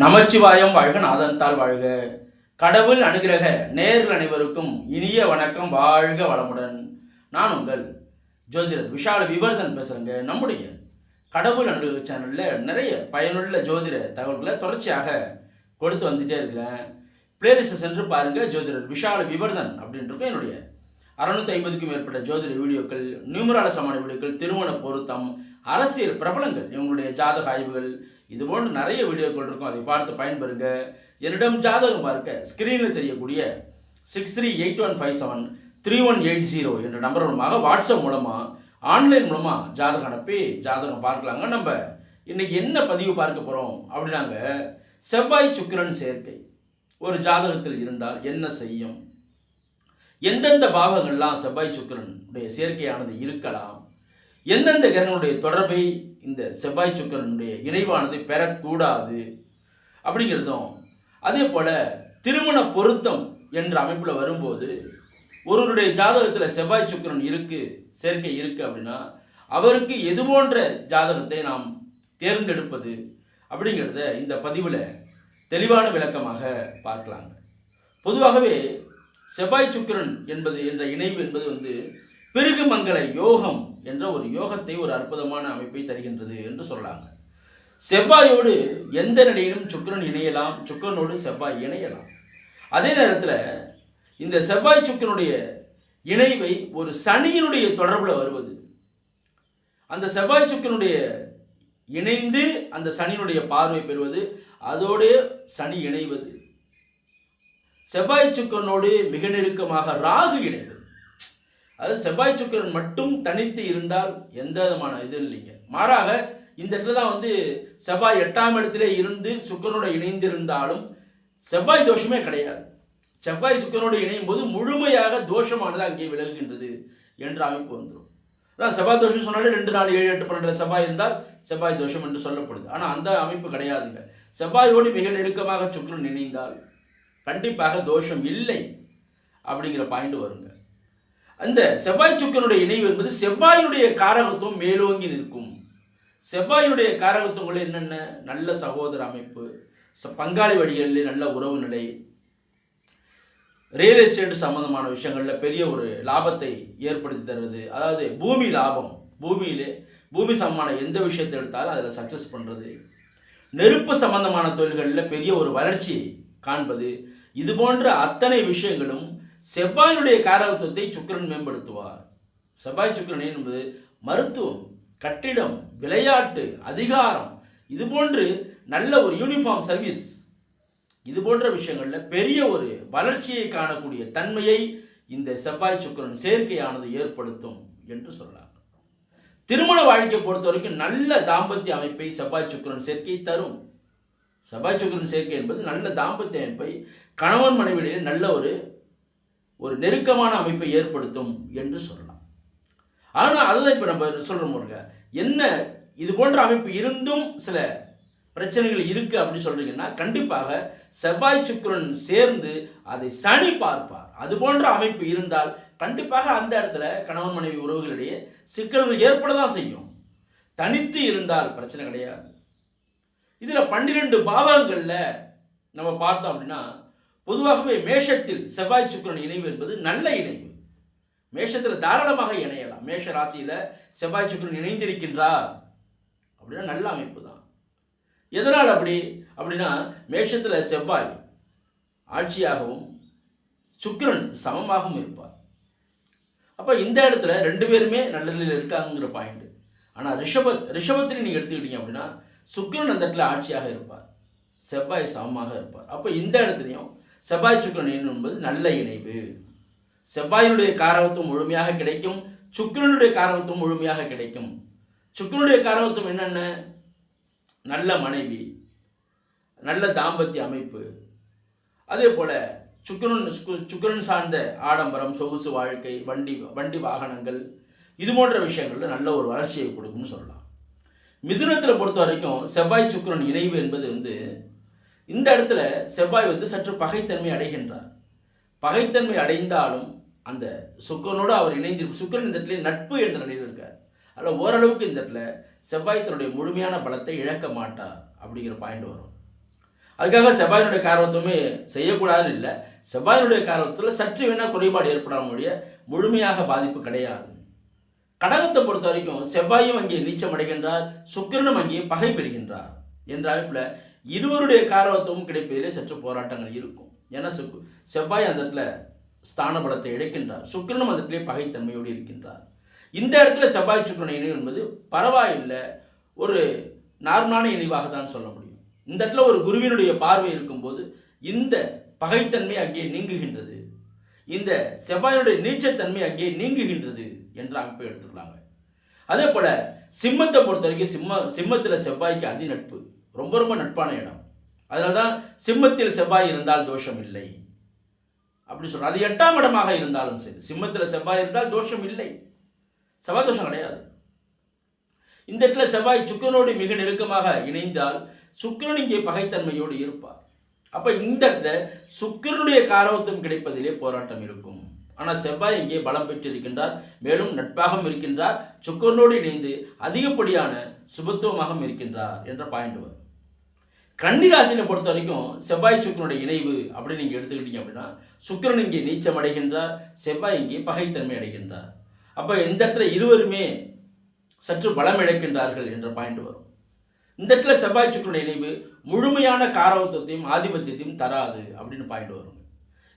நமச்சிவாயம் வாழ்க நாதன்தால் வாழ்க. கடவுள் அனுகிரக நேர்கள் அனைவருக்கும் இனிய வணக்கம் வாழ்க வளமுடன். நான் உங்கள் ஜோதிடர் விஷால விவர்தன் பேசுகிறேங்க நம்முடைய கடவுள் அனுகிரக சேனலில் நிறைய பயனுள்ள ஜோதிட தகவல்களை தொடர்ச்சியாக கொடுத்து வந்துட்டே இருக்கிறேன். பிளேலிஸ்ட்டை சென்று பாருங்கள் ஜோதிடர் விஷால விவர்தன் அப்படின்றது என்னுடைய அறுநூத்தி ஐம்பதுக்கும் மேற்பட்ட ஜோதிட வீடியோக்கள் நியூமராலசமான வீடியோக்கள் திருமண பொருத்தம் அரசியல் பிரபலங்கள் இவங்களுடைய ஜாதக ஆய்வுகள் இது போன்ற நிறைய வீடியோக்கள் இருக்கும். அதை பார்த்து பயன்பெறுங்க. என்னிடம் ஜாதகம் பார்க்க ஸ்க்ரீனில் தெரியக்கூடிய six three eight one five seven three one eight zero என்ற நம்பர் மூலமாக வாட்ஸ்அப் மூலமாக ஆன்லைன் மூலமாக ஜாதகம் அனுப்பி ஜாதகம் பார்க்கலாங்க. நம்ம இன்றைக்கி என்ன பதிவு பார்க்க போகிறோம் அப்படின்னாங்க செவ்வாய் சுக்கிரன் சேர்க்கை. ஒரு ஜாதகத்தில் இருந்தால் என்ன செய்யும்? எந்தெந்த பாவங்கள்லாம் செவ்வாய் சுக்கரனுடைய சேர்க்கையானது இருக்கலாம் எந்தெந்த கிரகங்களுடைய தொடர்பை இந்த செவ்வாய் சுக்கரனுடைய இணைவானது பெறக்கூடாது அப்படிங்கிறதும் அதே போல் திருமண பொருத்தம் என்ற அமைப்பில் வரும்போது ஒருவருடைய ஜாதகத்தில் செவ்வாய் சுக்கிரன் இருக்குது சேர்க்கை இருக்குது அப்படின்னா அவருக்கு எது போன்ற ஜாதகத்தை நாம் தேர்ந்தெடுப்பது அப்படிங்கிறத இந்த பதிவில் தெளிவான விளக்கமாக பார்க்கலாங்க. பொதுவாகவே செவ்வாய் சுக்கிரன் என்பது என்ற இணைவு என்பது வந்து பெருகுமங்கல யோகம் என்ற ஒரு யோகத்தை ஒரு அற்புதமான அமைப்பை தருகின்றது என்று சொல்லலாங்க செவ்வாயோடு எந்த நிலையிலும் சுக்கிரன் இணையலாம் சுக்கிரனோடு செவ்வாய் இணையலாம். அதே நேரத்தில் இந்த செவ்வாய் சுக்கிரனுடைய இணைவை ஒரு சனியினுடைய தொடர்பில் வருவது. அந்த செவ்வாய் சுக்கிரனுடைய இணைந்து அந்த சனியினுடைய பார்வை பெறுவது அதோடு சனி இணைவது. செவ்வாய் சுக்கரனோடு மிக நெருக்கமாக ராகு இணைவது அது செவ்வாய் சுக்கரன் மட்டும் தனித்து இருந்தால் எந்த விதமான இது இல்லைங்க. மாறாக இந்த இடத்துல தான் வந்து செவ்வாய் எட்டாம் இடத்துல இருந்து சுக்கரனோட இணைந்து இருந்தாலும் செவ்வாய் தோஷமே கிடையாது. செவ்வாய் சுக்கரனோடு இணையும் போது முழுமையாக தோஷமானது அங்கே விலகுகின்றது என்ற அமைப்பு வந்துடும். அதான் செவ்வாய் தோஷம் சொன்னாலே ரெண்டு நாலு ஏழு எட்டு பன்னெண்டு செவ்வாய் இருந்தால் செவ்வாய் தோஷம் என்று சொல்லப்படுது. ஆனால் அந்த அமைப்பு கிடையாதுங்க. செவ்வாயோடு மிக நெருக்கமாக சுக்கரன் இணைந்தால் கண்டிப்பாக தோஷம் இல்லை அப்படிங்கிற பாயிண்ட் வருங்க. அந்த செவ்வாய் சுக்கரனுடைய இணைவு என்பது செவ்வாயினுடைய காரகத்துவம் மேலோங்கி நிற்கும். செவ்வாயினுடைய காரகத்துவங்கள் என்னென்ன? நல்ல சகோதர அமைப்பு பங்காளி வழிகளில் நல்ல உறவு நிலை ரியல் எஸ்டேட் சம்பந்தமான விஷயங்களில் பெரிய ஒரு லாபத்தை ஏற்படுத்தி தருவது அதாவது பூமி லாபம் பூமியிலே பூமி சம்பந்தமான எந்த விஷயத்தை எடுத்தாலும் அதில் சக்ஸஸ் பண்ணுறது நெருப்பு சம்பந்தமான தொழில்களில் பெரிய ஒரு வளர்ச்சி காண்பது இது போன்ற அத்தனை விஷயங்களும் செவ்வாயினுடைய காரகத்துவத்தை சுக்கிரன் மேம்படுத்துவார். செவ்வாய் சுக்கிரன் என்பது மருத்துவம் கட்டிடம் விளையாட்டு அதிகாரம் இது போன்று நல்ல ஒரு யூனிஃபார்ம் சர்வீஸ் இது போன்ற விஷயங்களில் பெரிய ஒரு வளர்ச்சியை காணக்கூடிய தன்மையை இந்த செவ்வாய் சுக்கிரன் சேர்க்கையானது ஏற்படுத்தும் என்று சொல்லலாம். திருமண வாழ்க்கையை பொறுத்த வரைக்கும் நல்ல தாம்பத்திய அமைப்பை செவ்வாய் சுக்கரன் சேர்க்கை தரும். செவ்வாய் சுக்கிரன் சேர்க்கை என்பது நல்ல தாம்பத்திய அமைப்பை கணவன் மனைவியிடையே நல்ல ஒரு ஒரு நெருக்கமான அமைப்பை ஏற்படுத்தும் என்று சொல்லலாம். ஆனால் அதுதான் இப்போ நம்ம சொல்கிறோம் பாருங்க. என்ன இது போன்ற அமைப்பு இருந்தும் சில பிரச்சனைகள் இருக்கு அப்படின்னு சொல்றீங்கன்னா கண்டிப்பாக செவ்வாய் சுக்கரன் சேர்ந்து அதை சனி பார்ப்பார். அது போன்ற அமைப்பு இருந்தால் கண்டிப்பாக அந்த இடத்துல கணவன் மனைவி உறவுகளிடையே சிக்கல்கள் ஏற்பட தான் செய்யும். தனித்து இருந்தால் பிரச்சனை கிடையாது. இதில் பன்னிரெண்டு பாவங்களில் நம்ம பார்த்தோம் அப்படின்னா பொதுவாகவே மேஷத்தில் செவ்வாய் சுக்கிரன் இணைவு என்பது நல்ல இணைவு. மேஷத்தில் தாராளமாக இணையலாம். மேஷ ராசியில் செவ்வாய் சுக்கிரன் இணைந்திருக்கின்றார் அப்படின்னா நல்ல அமைப்பு தான் எதனால் அப்படி? அப்படின்னா மேஷத்தில் செவ்வாய் ஆட்சியாகவும் சுக்கிரன் சமமாகவும் இருப்பார். அப்போ இந்த இடத்துல ரெண்டு பேருமே நல்ல நிலையில் இருக்காங்கிற பாயிண்ட் ஆனால் ரிஷப ரிஷபத்தில் நீங்கள் எடுத்துக்கிட்டீங்க அப்படின்னா சுக்கிரன் அந்த இடத்துல ஆட்சியாக இருப்பார். செவ்வாய் சமமாக இருப்பார். அப்போ இந்த இடத்துலையும் செவ்வாய் சுக்கரன் இணைவு என்பது நல்ல இணைவு செவ்வாயினுடைய காரவத்துவம் முழுமையாக கிடைக்கும். சுக்கரனுடைய காரவத்துவம் முழுமையாக கிடைக்கும். சுக்கரனுடைய காரவத்துவம் என்னென்ன? நல்ல மனைவி நல்ல தாம்பத்திய அமைப்பு. அதே போல் சுக்கரன் சுக்கரன் சார்ந்த ஆடம்பரம் சொகுசு வாழ்க்கை வண்டி வண்டி வாகனங்கள் இது போன்ற விஷயங்களில் நல்ல ஒரு வளர்ச்சியை கொடுக்கும்னு சொல்லலாம். மிதுனத்தில் பொறுத்த வரைக்கும் செவ்வாய் சுக்கரன் இணைவு என்பது வந்து இந்த இடத்துல செவ்வாய் வந்து சற்று பகைத்தன்மை அடைகின்றார். பகைத்தன்மை அடைந்தாலும் அந்த சுக்கரனோடு அவர் இணைந்து சுக்கரன் இந்த இடத்துல நட்பு என்ற நிலையில் இருக்கார். அதில் ஓரளவுக்கு இந்த இடத்துல செவ்வாய் தன்னுடைய முழுமையான பலத்தை இழக்க மாட்டார் அப்படிங்கிற பாயிண்ட் வரும். அதுக்காக செவ்வாயினுடைய காரவத்துவமே செய்யக்கூடாதுன்னு இல்லை. செவ்வாயினுடைய காரவத்தில் சற்று வேணால் குறைபாடு ஏற்படாமலுடைய முழுமையாக பாதிப்பு கிடையாது. கடகத்தை பொறுத்த வரைக்கும் செவ்வாயும் அங்கே நீச்சம் அடைகின்றார் சுக்கிரனும் அங்கே பகை பெறுகின்றார் என்ற அமைப்பில் இருவருடைய காரவத்துவம் கிடைப்பதிலே சற்று போராட்டங்கள் இருக்கும். ஏன்னா சுக்கு செவ்வாய் அந்த இடத்துல ஸ்தான பலத்தை இழக்கின்றார். சுக்கிரனும் அந்த இடத்துல பகைத்தன்மையோடு இருக்கின்றார். இந்த இடத்துல செவ்வாய் சுக்கிரன் இணைவு என்பது பரவாயில்லை. ஒரு நார்மலான இணைவாக தான் சொல்ல முடியும். இந்த இடத்துல ஒரு குருவினுடைய பார்வை இருக்கும்போது இந்த பகைத்தன்மை அங்கே நீங்குகின்றது. இந்த செவ்வாயினுடைய நீச்சத்தன்மை அங்கே நீங்குகின்றது என்ற அமைப்பை எடுத்துக்கலாங்க அதே போல் சிம்மத்தை பொறுத்த வரைக்கும் சிம்ம சிம்மத்தில் செவ்வாய்க்கு அதி நட்பு ரொம்ப ரொம்ப நட்பான இடம். அதனால தான் சிம்மத்தில் செவ்வாய் இருந்தால் தோஷம் இல்லை. அப்படி சொல்கிறோம் அது எட்டாம் இடமாக இருந்தாலும் சரி சிம்மத்தில் செவ்வாய் இருந்தால் தோஷம் இல்லை. செவ்வாய் தோஷம் கிடையாது. இந்த இடத்துல செவ்வாய் சுக்கிரனோடு மிக நெருக்கமாக இணைந்தால் சுக்கரன் இங்கே பகைத்தன்மையோடு இருப்பார். அப்போ இந்த இடத்துல சுக்கரனுடைய காரவத்துவம் கிடைப்பதிலே போராட்டம் இருக்கும். ஆனால் செவ்வாய் இங்கே பலம் பெற்றிருக்கின்றார் மேலும் நட்பாகவும் இருக்கின்றார் சுக்கரனோடு இணைந்து அதிகப்படியான சுபத்துவமாகவும் இருக்கின்றார் என்ற பாயிண்ட் வரும். கன்னிராசினை பொறுத்த வரைக்கும் செவ்வாய் சுக்கிரனுடைய இணைவு அப்படின்னு நீங்கள் எடுத்துக்கிட்டீங்க அப்படின்னா சுக்கிரன் இங்கே நீச்சம் அடைகின்றார் செவ்வாய் இங்கே பகைத்தன்மை அடைகின்றார். அப்போ இந்த இடத்துல இருவருமே சற்று பலம் இழக்கின்றார்கள் என்ற பாயிண்ட் வரும். இந்த இடத்துல செவ்வாய் சுக்கரனுடைய இணைவு முழுமையான காரவத்துவத்தையும் ஆதிபத்தியத்தையும் தராது அப்படின்னு பாயிண்ட் வரும்.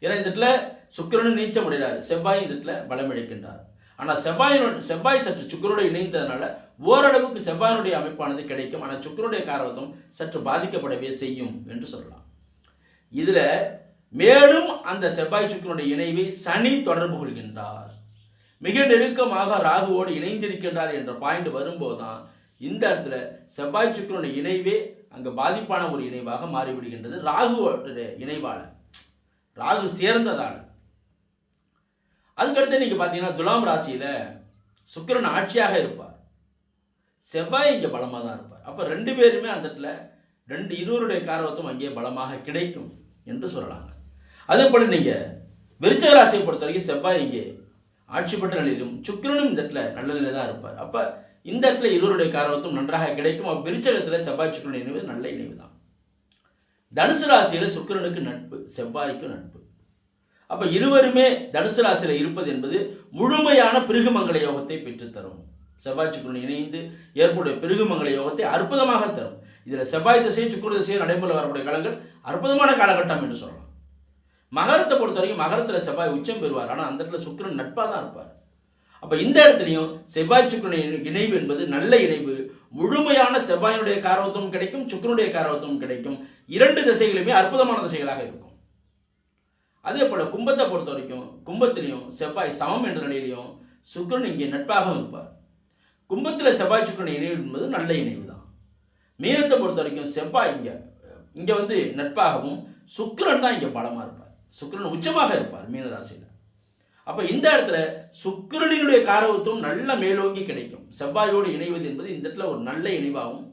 ஏன்னா இந்த இடத்துல சுக்கரனும் நீச்சம் அடைகிறார் செவ்வாய் இந்த இடத்துல பலம் இழக்கின்றார். ஆனால் செவ்வாயின் செவ்வாய் சற்று சுக்கரோடு இணைந்ததுனால ஓரளவுக்கு செவ்வாயினுடைய அமைப்பானது கிடைக்கும். ஆனால் சுக்கிரனுடைய காரவத்துவம் சற்று பாதிக்கப்படவே செய்யும் என்று சொல்லலாம். இதில் மேலும் அந்த செவ்வாய் சுக்கிரனுடைய இணைவை சனி தொடர்பு கொள்கின்றார். மிக நெருக்கமாக ராகுவோடு இணைந்திருக்கின்றார் என்ற பாயிண்ட் வரும்போது தான் இந்த இடத்துல செவ்வாய் சுக்கரனுடைய இணைவே அங்கே பாதிப்பான ஒரு இணைவாக மாறிவிடுகின்றது. ராகுவோட இணைவால். ராகு சேர்ந்ததால். அதுக்கடுத்து நீங்கள் பார்த்தீங்கன்னா துலாம் ராசியில் சுக்கிரன் ஆட்சியாக இருப்பார். செவ்வாய் இங்கே பலமாக தான் இருப்பார். அப்போ ரெண்டு பேருமே அந்த இடத்துல ரெண்டு இருவருடைய காரவத்தும் அங்கே பலமாக கிடைக்கும் என்று சொல்லலாங்க. அதே போல் நீங்கள் விருச்சக ராசியை பொறுத்த வரைக்கும் செவ்வாய் இங்கே ஆட்சி பெற்ற நிலையிலும் சுக்கிரனும் இந்த இடத்துல நல்ல நிலையில் தான் இருப்பார். அப்போ இந்த இடத்துல இருவருடைய காரவத்தும் நன்றாக கிடைக்கும். அப்போ விருச்சகத்தில் செவ்வாய் சுக்கிரன் இணைவு நல்ல இணைவு தான் தனுசு ராசியில் சுக்கிரனுக்கு நட்பு செவ்வாய்க்கு நட்பு. அப்போ இருவருமே தனுசு ராசியில் இருப்பது என்பது முழுமையான பிருகுமங்கல யோகத்தை பெற்றுத்தரும். செவ்வாய் சுக்கரன் இணைந்து ஏற்புடைய பிருகுமங்கல யோகத்தை அற்புதமாக தரும். இதில் செவ்வாய் திசை சுக்கர திசை நடைமுறை வரக்கூடிய காலங்கள் அற்புதமான காலகட்டம் என்று சொல்லலாம். மகரத்தை பொறுத்த வரைக்கும் மகரத்தில் செவ்வாய் உச்சம் பெறுவார். ஆனால் அந்த இடத்துல சுக்கிரன் நட்பாக தான் இருப்பார். அப்போ இந்த இடத்துலையும் செவ்வாய் சுக்கரன் இணைவு என்பது நல்ல இணைவு. முழுமையான செவ்வாயினுடைய காரவத்துவம் கிடைக்கும் சுக்கிரனுடைய காரவத்துவம் கிடைக்கும். இரண்டு திசைகளுமே அற்புதமான திசைகளாக இருக்கும். அதே போல் கும்பத்தை பொறுத்த வரைக்கும் கும்பத்திலையும் செவ்வாய் சமம் என்ற நிலையிலையும் சுக்கரன் இங்கே நட்பாகவும் இருப்பார். கும்பத்தில் செவ்வாய் சுக்கரன் இணைவு என்பது நல்ல இணைவு தான். மீனத்தை பொறுத்த வரைக்கும் செவ்வாய் இங்கே இங்கே வந்து நட்பாகவும் சுக்கரன் தான் இங்கே பலமாக இருப்பார். சுக்கிரன் உச்சமாக இருப்பார் மீன ராசியில். அப்போ இந்த இடத்துல சுக்கரனினுடைய காரவத்துவம் நல்ல மேலோங்கி கிடைக்கும். செவ்வாயோடு இணைவது என்பது இந்த இடத்துல ஒரு நல்ல இணைவாகவும்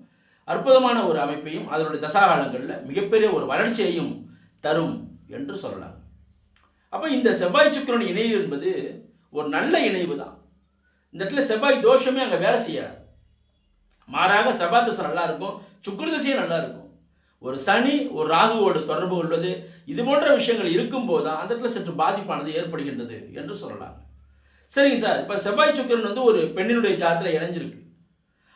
அற்புதமான ஒரு அமைப்பையும் அதனுடைய தசாகாலங்களில் மிகப்பெரிய ஒரு வளர்ச்சியையும் தரும் என்று சொல்லலாம். அப்போ இந்த செவ்வாய் சுக்கரன் இணைவு என்பது ஒரு நல்ல இணைவு தான் இந்த இடத்துல செவ்வாய் தோஷமே அங்கே வேலை செய்யாது. மாறாக செவ்வாய் தசை நல்லா இருக்கும் சுக்கர திசையும் நல்லா இருக்கும். ஒரு சனி ஒரு ராகுவோடு தொடர்பு கொள்வது இது போன்ற விஷயங்கள் இருக்கும்போது தான் அந்த இடத்துல சற்று பாதிப்பானது ஏற்படுகின்றது என்று சொல்லலாம். சரிங்க சார் இப்போ செவ்வாய் சுக்கிரன் வந்து ஒரு பெண்ணினுடைய ஜாதத்தில் இணைஞ்சிருக்கு.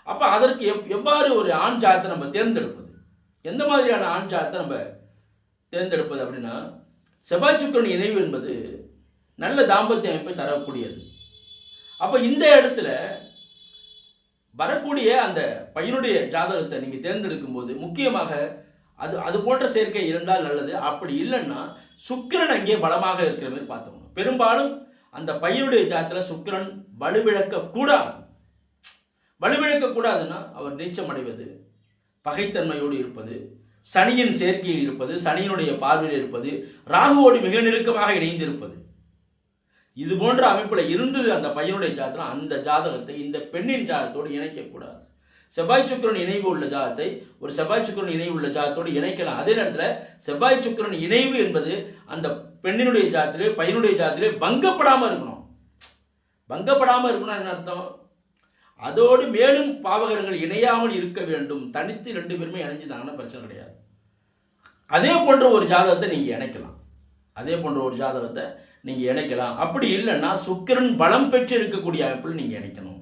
அப்போ அதற்கு எவ் எவ்வாறு ஒரு ஆண் ஜாதத்தை நம்ம தேர்ந்தெடுப்பது? எந்த மாதிரியான ஆண் ஜாதத்தை நம்ம தேர்ந்தெடுப்பது அப்படின்னா செவ்வாய் இணைவு என்பது நல்ல தாம்பத்திய அமைப்பை தரக்கூடியது. அப்போ இந்த இடத்துல வரக்கூடிய அந்த பையனுடைய ஜாதகத்தை நீங்கள் தேர்ந்தெடுக்கும் போது முக்கியமாக அது அது போன்ற சேர்க்கை இருந்தால் நல்லது. அப்படி இல்லைன்னா சுக்கிரன் அங்கே பலமாக இருக்கிற மாதிரி பார்த்துக்கணும். பெரும்பாலும் அந்த பையனுடைய ஜாதத்தில் சுக்கிரன் வலுவிழக்க கூடாது வலுவிழக்க கூடாதுன்னா அவர் நீச்சம் அடைவது பகைத்தன்மையோடு இருப்பது சனியின் சேர்க்கையில் இருப்பது சனியினுடைய பார்வையில் இருப்பது ராகுவோடு மிக நெருக்கமாக இணைந்திருப்பது. இது போன்ற அமைப்பில் இருந்தது அந்த பையனுடைய ஜாதகம். அந்த ஜாதகத்தை இந்த பெண்ணின் ஜாதகத்தோடு இணைக்கக்கூடாது. செவ்வாய் சுக்கிரன் இணைவு உள்ள ஜாதத்தை ஒரு செவ்வாய் சுக்கிரன் இணைவு உள்ள ஜாதத்தோடு இணைக்கலாம். அதே நேரத்தில் செவ்வாய் சுக்கிரன் இணைவு என்பது அந்த பெண்ணினுடைய ஜாதத்திலே பையனுடைய ஜாதத்திலே பங்கப்படாமல் இருக்கணும். பங்கப்படாமல் இருக்கணும் என்ன அர்த்தம்? அதோடு மேலும் பாவகரங்கள் இணையாமல் இருக்க வேண்டும். தனித்து ரெண்டு பேருமே இணைஞ்சுதாங்கன்னா பிரச்சனை கிடையாது. அதே போன்ற ஒரு ஜாதகத்தை நீங்கள் இணைக்கலாம். அதே போன்ற ஒரு ஜாதகத்தை நீங்கள் இணைக்கலாம். அப்படி இல்லைன்னா சுக்கிரன் பலம் பெற்று இருக்கக்கூடிய அமைப்பில் நீங்கள் இணைக்கணும்.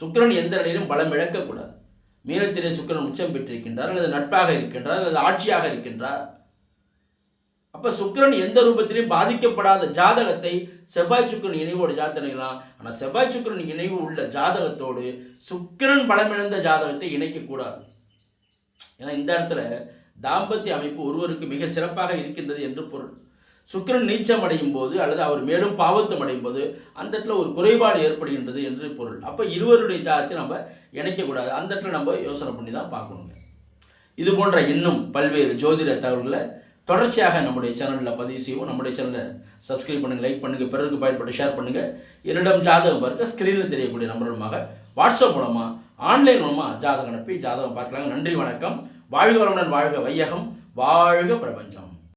சுக்கிரன் எந்த நிலையிலும் பலம் இழக்கக்கூடாது. மீனத்திலே சுக்கிரன் உச்சம் பெற்றிருக்கின்றார் அல்லது நட்பாக இருக்கின்றார் அல்லது ஆட்சியாக இருக்கின்றார். அப்போ சுக்கிரன் எந்த ரூபத்திலையும் பாதிக்கப்படாத ஜாதகத்தை செவ்வாய் சுக்கிரன் இணைவோட ஜாதகம் இணைக்கலாம் ஆனால் செவ்வாய் சுக்கரன் இணைவு உள்ள ஜாதகத்தோடு சுக்கிரன் பலமிழந்த ஜாதகத்தை இணைக்கக்கூடாது ஏன்னா இந்த இடத்துல தாம்பத்திய அமைப்பு ஒருவருக்கு மிக சிறப்பாக இருக்கின்றது என்று பொருள். சுக்கிரன் நீச்சம் அடையும் போது அல்லது அவர் மேலும் பாவத்தம் அடையும் போது அந்த இடத்துல ஒரு குறைபாடு ஏற்படுகின்றது என்று பொருள். அப்போ இருவருடைய ஜாதத்தை நம்ம இணைக்கக்கூடாது அந்த இடத்துல நம்ம யோசனை பண்ணி தான் பார்க்கணுங்க. இது போன்ற இன்னும் பல்வேறு ஜோதிட தகவல்களை தொடர்ச்சியாக நம்முடைய சேனலில் பதிவு செய்வோம். நம்முடைய சேனலை சப்ஸ்கிரைப் பண்ணுங்கள் லைக் பண்ணுங்கள் பிறருக்கு பயன்பட்டு ஷேர் பண்ணுங்கள் என்னிடம் ஜாதகம் பார்க்க ஸ்க்ரீனில் தெரியக்கூடிய நம்பர் மூலமாக வாட்ஸ்அப் மூலமாக ஆன்லைன் மூலமாக ஜாதகம் அனுப்பி ஜாதகம் பார்க்கலாங்க. நன்றி வணக்கம். வாழ்க வளமுடன் வாழ்க வையகம். வாழ்க பிரபஞ்சம்.